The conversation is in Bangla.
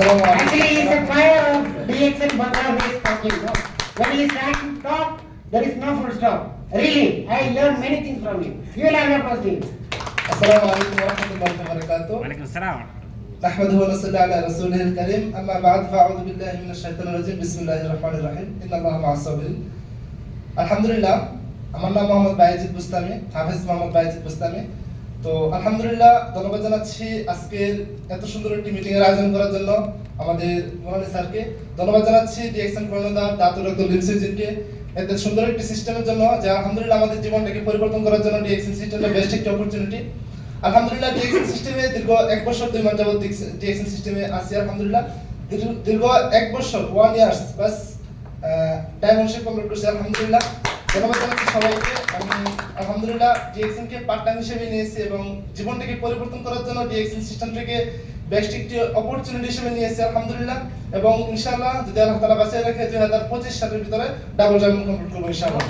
আসসালামু আলাইকুম Actually, it's a fire of DXN Bangladesh talking. No? When he starts to talk, there is no full stop. Really, I learned many things from him. You will have applause to him. আসসালামু আলাইকুম ওয়া রাহমাতুল্লাহি ওয়া বারাকাতুহু ওয়ালাইকুম আসসালাম نحمده ونصلي على رسوله الكريم أما بعد فأعوذ بالله من الشيطان الرجيم بسم الله الرحمن الرحيم إن الله مع الصابرين আলহামদুলিল্লাহ আমার নাম মোহাম্মদ বাইজিদ বুস্তামি হাফেজ মোহাম্মদ বাইজিদ বুস্তামি তো আলহামদুলিল্লাহ ধন্যবাদ জানাচ্ছি আজকের এত সুন্দর একটি মিটিং এর আয়োজন করার জন্য আমাদের মোহানি স্যারকে। ধন্যবাদ জানাচ্ছি ডিএক্সএন কর্ণদার দাতুর ডক্টর লিমসিজিকে এত সুন্দর একটি সিস্টেমের জন্য যে আলহামদুলিল্লাহ আমাদের জীবনটাকে পরিবর্তন করার জন্য ডিএক্সএন সিস্টেমটা বেস্ট একটি অপরচুনিটি আলহামদুলিল্লাহ ডিএক্সএন সিস্টেমে দীর্ঘ এক বছর দুই মাস যাবত ডিএক্সএন সিস্টেমে আছি আলহামদুলিল্লাহ। দীর্ঘ- এক বছর ওয়ান ইয়ার্স বাস ডায়মন্ডশিপ কমপ্লিট করছি আলহামদুলিল্লাহ। ধন্যবাদ জানাচ্ছি সবাইকে। আমি আলহামদুলিল্লাহ ডিএক্সএন কে পার্ট হিসেবে নিয়েছি এবং জীবনটাকে পরিবর্তন করার জন্য ডিএক্সএন সিস্টেম থেকে বেস্ট একটি অপরচুনিটি হিসেবে নিয়েছি, আলহামদুলিল্লাহ। এবং ইনশাআল্লাহ যদি আল্লাহ তালা বাঁচিয়ে রাখে, দুই হাজার পঁচিশ সালের ভিতরে ডাবল ডায়মন্ড কমপ্লিট করব ইনশাআল্লাহ।